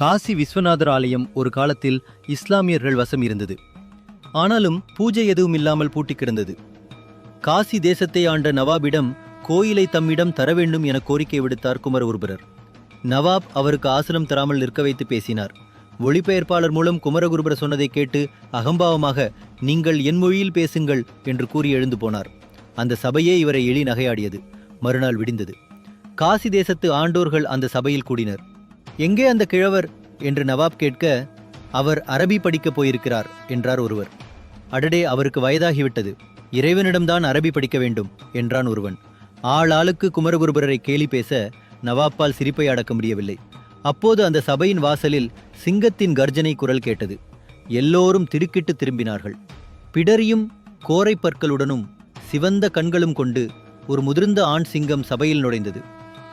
காசி விஸ்வநாதர் ஆலயம் ஒரு காலத்தில் இஸ்லாமியர்கள் வசம் இருந்தது. ஆனாலும் பூஜை எதுவும் இல்லாமல் பூட்டி கிடந்தது. காசி தேசத்தை ஆண்ட நவாபிடம் கோயிலை தம்மிடம் தர வேண்டும் என கோரிக்கை விடுத்தார் குமரகுருபரர் நவாப் அவருக்கு ஆசனம் தராமல் நிற்க வைத்து பேசினார். ஒளிபெயர்ப்பாளர் மூலம் குமரகுருபரர் சொன்னதை கேட்டு அகம்பாவமாக நீங்கள் என் மொழியில் பேசுங்கள் என்று கூறி எழுந்து போனார். அந்த சபையே இவரை எளி நகையாடியது மறுநாள் விடிந்தது. காசி தேசத்து ஆண்டோர்கள் அந்த சபையில் கூடினர். எங்கே அந்த கிழவர்? என்று நவாப் கேட்க அவர் அரபி படிக்கப் போயிருக்கிறார் என்றார் ஒருவர். அடடே அவருக்கு வயதாகிவிட்டது. இறைவனிடம்தான் அரபி படிக்க வேண்டும் என்றான் ஒருவன். ஆளாளுக்கு குமரகுருபரரை கேலி பேச நவாப்பால் சிரிப்பை அடக்க முடியவில்லை. அப்போது அந்த சபையின் வாசலில் சிங்கத்தின் கர்ஜனை குரல் கேட்டது. எல்லோரும் திருக்கிட்டு திரும்பினார்கள். பிடரியும் கோரை பற்களுடனும் சிவந்த கண்களும் கொண்டு ஒரு முதிர்ந்த ஆண் சிங்கம் சபையில் நுழைந்தது.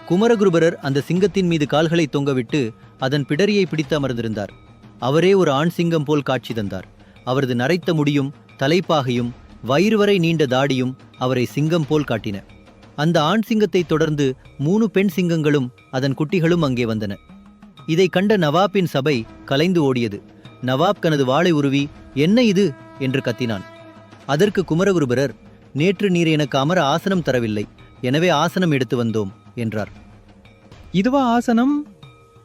குமரகுருபரர் அந்த சிங்கத்தின் மீது கால்களை தொங்கவிட்டு அதன் பிடரியை பிடித்து அமர்ந்திருந்தார். அவரே ஒரு ஆண் சிங்கம் போல் காட்சி தந்தார். அவரது நரைத்த முடியும் தலைப்பாகையும் வயிறு வரை நீண்ட தாடியும் அவரை சிங்கம் போல் காட்டின. அந்த ஆண் சிங்கத்தை தொடர்ந்து மூணு பெண் சிங்கங்களும் அதன் குட்டிகளும் அங்கே வந்தன. இதை கண்ட நவாப்பின் சபை கலைந்து ஓடியது. நவாப் தனது வாளை உருவி என்ன இது? என்று கத்தினான். அதற்கு குமரகுருபரர் நேற்று நீர் எனக்கு அமர ஆசனம் தரவில்லை. எனவே ஆசனம் எடுத்து வந்தோம். என்றார். இதுவா ஆசனம்?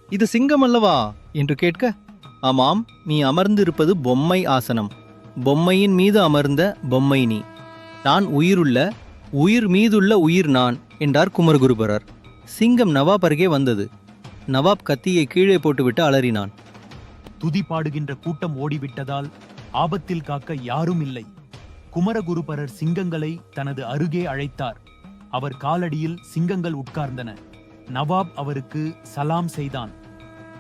இது சிங்கம் அல்லவா? என்று கேட்க ஆமாம் நீ அமர்ந்திருப்பது பொம்மை ஆசனம். பொம்மையின் மீது அமர்ந்த பொம்மை நீ. நான் உயிருள்ள உயிர் மீதுள்ள உயிர் நான் என்றார் குமரகுருபரர். சிங்கம் நவாப் அருகே வந்தது. நவாப் கத்தியை கீழே போட்டுவிட்டு அலறினான். துதி பாடுகின்ற கூட்டம் ஓடிவிட்டதால் ஆபத்தில் காக்க யாரும் இல்லை. குமரகுருபரர் சிங்கங்களை தனது அருகே அழைத்தார். அவர் காலடியில் சிங்கங்கள் உட்கார்ந்தன. நவாப் அவருக்கு சலாம் செய்தான்.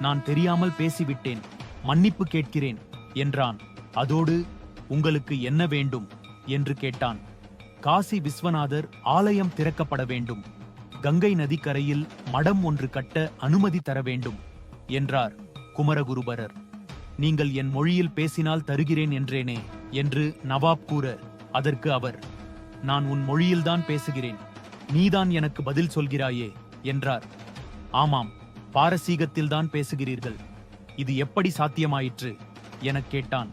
நான் தெரியாமல் பேசிவிட்டேன் மன்னிப்பு கேட்கிறேன் என்றான். அதோடு உங்களுக்கு என்ன வேண்டும்? என்று கேட்டான். காசி விஸ்வநாதர் ஆலயம் திறக்கப்பட வேண்டும். கங்கை நதிக்கரையில் மடம் ஒன்று கட்ட அனுமதி தர வேண்டும் என்றார் குமரகுருபரர். நீங்கள் என் மொழியில் பேசினால் தருகிறேன் என்றேனே என்று நவாப் கூற அதற்கு அவர் நான் உன் மொழியில்தான் பேசுகிறேன். நீதான் எனக்கு பதில் சொல்கிறாயே என்றார். ஆமாம் பாரசீகத்தில்தான் பேசுகிறீர்கள். இது எப்படி சாத்தியமாயிற்று? எனக் கேட்டான்.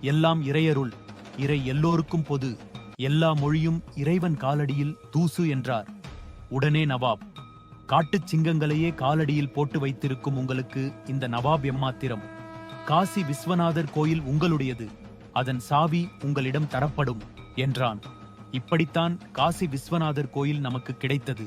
எல்லாம் இறையருள் இறை எல்லோருக்கும் பொது. எல்லா மொழியும் இறைவன் காலடியில் தூசு என்றார். உடனே நவாப் காட்டுச் சிங்கங்களையே காலடியில் போட்டு வைத்திருக்கும் உங்களுக்கு இந்த நவாப் எம்மாத்திரம். காசி விஸ்வநாதர் கோயில் உங்களுடையது. அதன் சாவி உங்களிடம் தரப்படும் என்றான். இப்படித்தான் காசி விஸ்வநாதர் கோயில் நமக்கு கிடைத்தது.